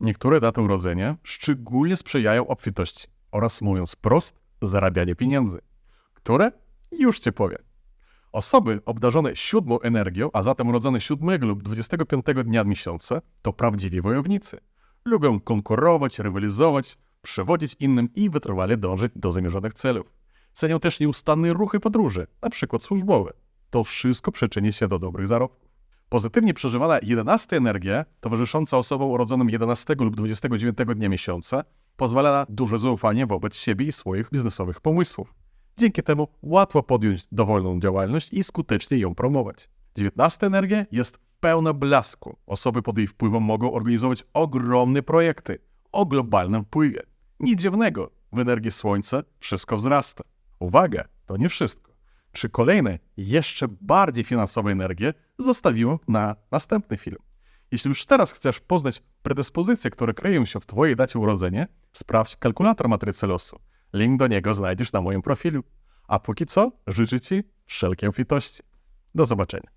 Niektóre daty urodzenia szczególnie sprzyjają obfitości oraz, mówiąc prost, zarabianie pieniędzy. Które? Już Cię powiem. Osoby obdarzone siódmą energią, a zatem urodzone 7 lub 25 dnia miesiąca, to prawdziwi wojownicy. Lubią konkurować, rywalizować, przewodzić innym i wytrwale dążyć do zamierzonych celów. Cenią też nieustanne ruchy podróży, na przykład służbowe. To wszystko przyczyni się do dobrych zarobków. Pozytywnie przeżywana 11 energia, towarzysząca osobom urodzonym 11 lub 29 dnia miesiąca, pozwala na duże zaufanie wobec siebie i swoich biznesowych pomysłów. Dzięki temu łatwo podjąć dowolną działalność i skutecznie ją promować. 19 energia jest pełna blasku. Osoby pod jej wpływem mogą organizować ogromne projekty o globalnym wpływie. Nic dziwnego, w energii Słońca wszystko wzrasta. Uwaga, to nie wszystko. Trzy kolejne, jeszcze bardziej finansowe energie zostawiłem na następny film. Jeśli już teraz chcesz poznać predyspozycje, które kryją się w Twojej dacie urodzenia, sprawdź kalkulator matrycy losu. Link do niego znajdziesz na moim profilu. A póki co życzę Ci wszelkiej obfitości. Do zobaczenia.